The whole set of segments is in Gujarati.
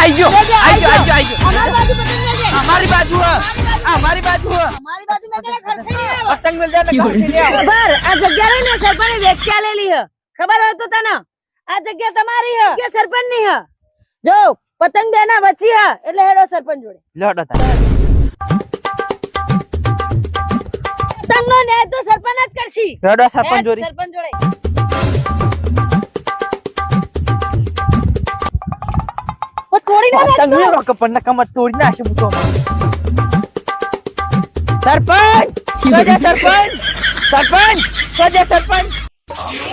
આઈ ગયો આઈ ગયો અમારી બાજુ. અમારી બાજુ અમારી બાજુ મેં તને. પતંગ મિલ જાય. ખબર આ જગ્યા રહી ને સરપંચ વેચ્યા લેલી હ ખબર હોય તો તને. આ જગ્યા તમારી હ કે સરપંચની હ? જો પતંગ બે ના વચ્ચે હ એટલે હેડો સરપંચ જોડે. લડો તાર. પતંગ નો ન્યાય તો સરપંચ જ કરશી. હેડો સરપંચ જોડી. સરપંચ પતંગ. મેરો કે પણ કમર તોડી નાખશે બુતો સરપંચ સોજે સરપંચ સરપંચ સોજે સરપંચ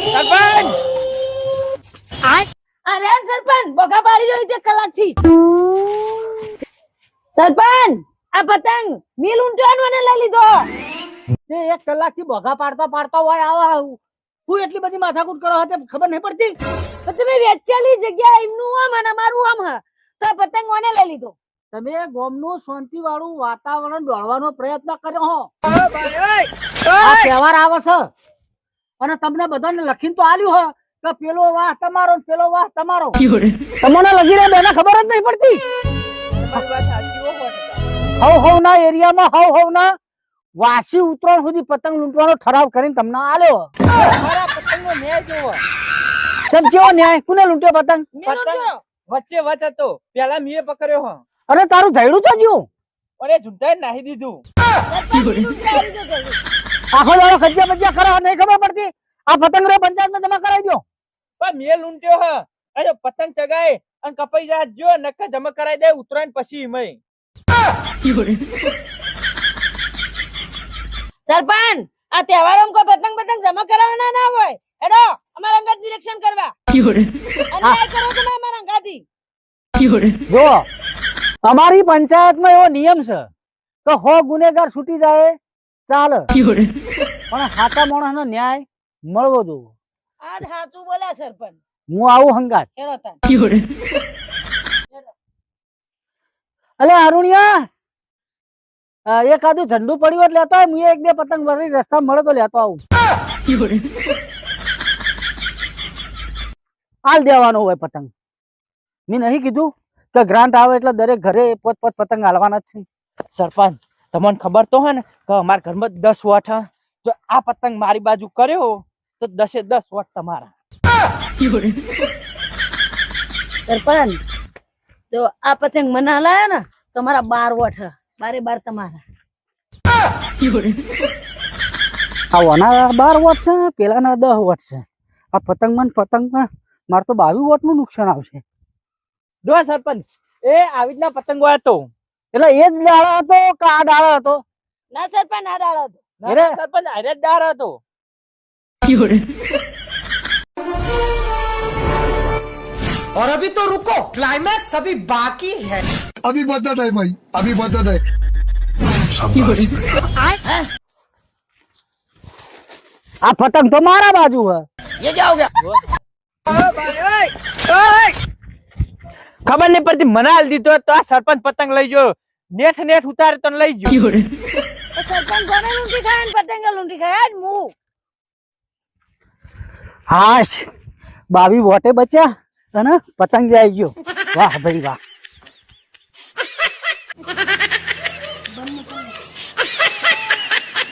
સરપંચ અરે સરપંચ બોગા પાડી જોઈ છે કલાકથી સરપંચ આ પતંગ મિલ ઊંટવાનું મને લઈ લીધો તે એક કલાકથી બોગા પાડતા પાડતા હોય આવા હું એટલી બધી માથાકૂટ કરો હતી ખબર નહીં પડતી તો તમે વેચેલી જગ્યા એમનું આમ અને અમારું આમ હ તો પતંગ ઓને લઈ લીધો? તમે ગોમનું શાંતિ વાળું વાતાવરણ દોડવાનો પ્રયત્ન કર્યો હો. આ તહેવાર આવે છે. અને તમને બધાને લખીને તો આલ્યું હો કે પેલો વાહ તમારો પેલો વાહ તમારો. તમને લગી રહ્યા બેને ખબર જ નહીં પડતી. હવ હવ ના એરિયામાં હવ હવ ના વાસી ઉતરણ સુધી પતંગ લૂંટવાનો ઠરાવ કરીને તમને આલ્યો મારા પતંગનો ન્યાય જોવો તમ જેવો ન્યાય? કોને લૂંટ્યો પતંગ? પતંગ. વચ્ચે વચ હતો. પેલા મીએ પકડ્યો હો. અરે તારું જઈડું તો જ્યું? અરે ઝૂંટાઈ નાહી દીધું. આખો દાડો ખજ્જા બજ્જા કરો નહીં ખબર પડતી. આ પતંગ રે પંચાયતમાં જમા કરાવી દો પણ મે લૂંટ્યો હ. અરે પતંગ ચગાય અને કપાઈ જાય જો નક્કા જમા કરાવી દે ઉતરાયણ પછી મય સરપંચ આ તહેવારો કોઈ પતંગ પતંગ જમા કરાવવાના ના હોય. એડો અમારા અંગત નિરીક્ષણ કરવા. અન્યાય કરો જો અમારી પંચાયતમાં એવો નિયમ છે કે હો ગુનેગાર છૂટી જાય ચાલે. પણ સાચા માણસનો ન્યાય મળવો જોવો આ હાથું બોલ્યા સરપંચ. હું આવું હંગાત. અલે અરુણિયા એકાદું ઠંડુ પડ્યું હોય તો લેતો હું એક બે પતંગ વળી રસ્તા મળે તો લેતો આવું. હાલ દેવાનો હોય પતંગ. મેં નહીં કીધું. કે ગ્રાન્ટ આવે એટલે દરેક ઘરે પોત પોત પતંગ હાલવાના જ છે. સરપંચ તમને ખબર તો હોય ને કે અમારા ઘરમાં દસ વોટ જો આ પતંગ મારી બાજુ કર્યો તો દસે દસ વોટ તમારા. સરપંચ જો આ પતંગ મને હલાયો ને તમારા બાર વોટ બારે બાર તમારા. આવવાના બાર વોટ છે પેલાના દસ વોટ છે. આ પતંગમાં પતંગમાં મારે તો બાવીસ વોટનું નુકસાન આવશે. જો સરપંચ એ આવી રીતના પતંગો હતો એટલે એ જ ડાળો હતો કે આ ડાળો હતો ના સરપંચ ના ડાળો હતો ના, ના, સરપંચ હારે જ ડાર હતો और अभी तो रुको क्लाइमैक्स अभी बाकी है अभी मदद है भाई अभी मदद है આ પતંગ તો મારા બાજુ હે ये क्या हो गया ખબર નહીં પડતી મને હાલ દીધો તો આ સરપંચ પતંગ લઈ ગયો. નેઠ નેઠ ઉતારે તો લઈ ગયો. સરપંચ કોને લૂંટી ખાય ને પતંગ લૂંટી ખાય. આજ મુ. હાશ. બાવી વોટે બચ્યા અને પતંગ જાય ગયો. વાહ ભાઈ વાહ.